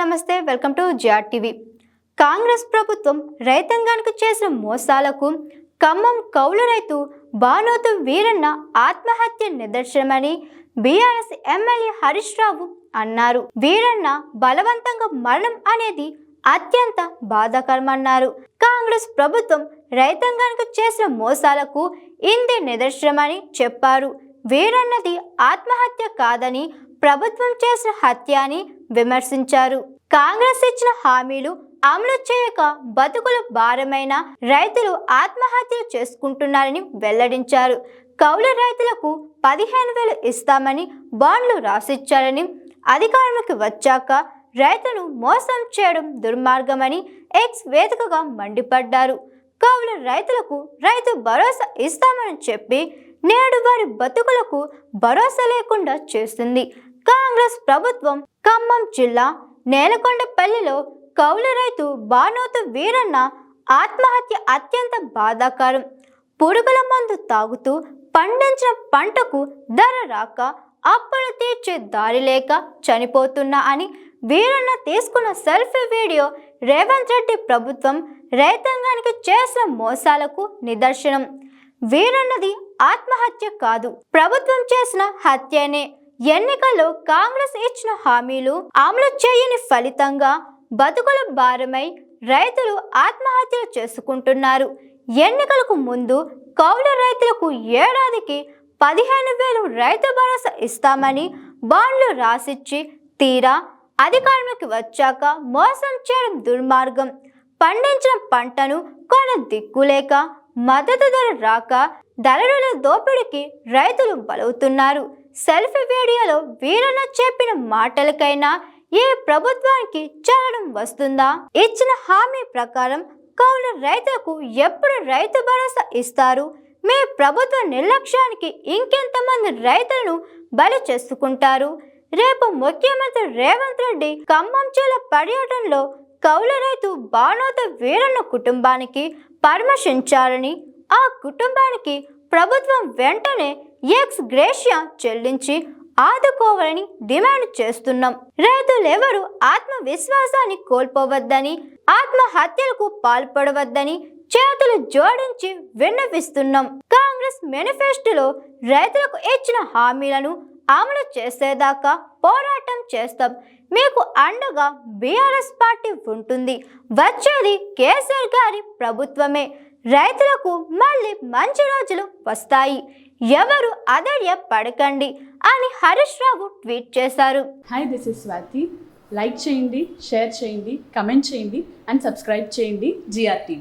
నమస్తే welcome to GR TV. Congress ప్రభుత్వం రైతాంగానికి చేసిన మోసాలకు ఖమ్మం కౌలు రైతు బానోతు వీరన్న ఆత్మహత్య నిదర్శనమని బీఆర్ఎస్ ఎమ్మెల్యే హరీష్ రావు అన్నారు. వీరన్న బలవంతంగా మరణం అనేది అత్యంత బాధాకరమన్నారు. కాంగ్రెస్ ప్రభుత్వం రైతాంగానికి చేసిన మోసాలకు ఇంది నిదర్శనమని చెప్పారు. వీరన్నది ఆత్మహత్య కాదని ప్రభుత్వం చేసిన హత్య అని విమర్శించారు. కాంగ్రెస్ ఇచ్చిన హామీలు అమలు చేయక బతుకులు భారమైన రైతులు ఆత్మహత్యలు చేసుకుంటున్నారని వెల్లడించారు. కౌలు రైతులకు పదిహేను వేలు ఇస్తామని బాండ్లు రాసిచ్చారని అధికారంలోకి వచ్చాక రైతును మోసం చేయడం దుర్మార్గమని ఎక్స్ వేదికగా మండిపడ్డారు. కౌలు రైతులకు రైతు భరోసా ఇస్తామని చెప్పి నేడు వారి బతుకులకు భరోసా లేకుండా చేస్తుంది కాంగ్రెస్ ప్రభుత్వం ఖమ్మం జిల్లా నేలకొండపల్లిలో కౌలు రైతు బానోతు వీరన్న ఆత్మహత్య అత్యంత బాధాకరం. పురుగుల మందు తాగుతూ పండించిన పంటకు ధర రాక అప్పులు తీర్చే దారి లేక చనిపోతున్నా అని వీరన్న తీసుకున్న సెల్ఫీ వీడియో రేవంత్ రెడ్డి ప్రభుత్వం రైతాంగానికి చేసిన మోసాలకు నిదర్శనం. వీరన్నది ఆత్మహత్య కాదు ప్రభుత్వం చేసిన హత్యనే. ఎన్నికల్లో కాంగ్రెస్ ఇచ్చిన హామీలు అమలు చేయని ఫలితంగా బతుకుల భారమై రైతులు ఆత్మహత్యలు చేసుకుంటున్నారు. ఎన్నికలకు ముందు కౌలు రైతులకు ఏడాదికి పదిహేను వేలు రైతు భరోసా ఇస్తామని బాండ్లు రాసిచ్చి తీరా అధికారంలోకి వచ్చాక మోసం చేయడం దుర్మార్గం. పండించిన పంటను కొన దిక్కులేక మద్దతు ధర రాక ధరల దోపిడీకి రైతులు బలవుతున్నారు. సెల్ఫీ వీడియోలో వీరన్న చెప్పిన మాటలకైనా ఏ ప్రభుత్వానికి చలనం వస్తుందా? ఇచ్చిన హామీ ప్రకారం కౌలు రైతులకు ఎప్పుడు రైతు భరోసా ఇస్తారు? మీ ప్రభుత్వ నిర్లక్ష్యానికి ఇంకెంతమంది రైతులను బలి చేసుకుంటారు? రేపు ముఖ్యమంత్రి రేవంత్ రెడ్డి ఖమ్మం జిల్లా పర్యటనలో కౌలు రైతు బాణోత వీరన్న కుటుంబానికి పరామర్శించారని ఆ కుటుంబానికి ప్రభుత్వం వెంటనే ఎక్స్ గ్రేషియా చెల్లించి ఆదుకోవాలని డిమాండ్ చేస్తున్నాం. రైతులెవరూ ఆత్మవిశ్వాసాన్ని కోల్పోవద్దని ఆత్మహత్యలకు పాల్పడవద్దని చేతులు జోడించి విన్నవిస్తున్నాం. కాంగ్రెస్ మేనిఫెస్టోలో రైతులకు ఇచ్చిన హామీలను అమలు చేసేదాకా పోరాటం చేస్తాం. మీకు అండగా బీఆర్ఎస్ పార్టీ ఉంటుంది. వచ్చేది కేసీఆర్ గారి ప్రభుత్వమే. రైతులకు మళ్ళీ మంచి రోజులు వస్తాయి. ఎవరు అధైర్య పడకండి అని హరీష్ రావు ట్వీట్ చేశారు. Hi this is Swathi like చేయండి షేర్ చేయండి కమెంట్ చేయండి అండ్ సబ్స్క్రైబ్ చేయండి జిఆర్టీవీ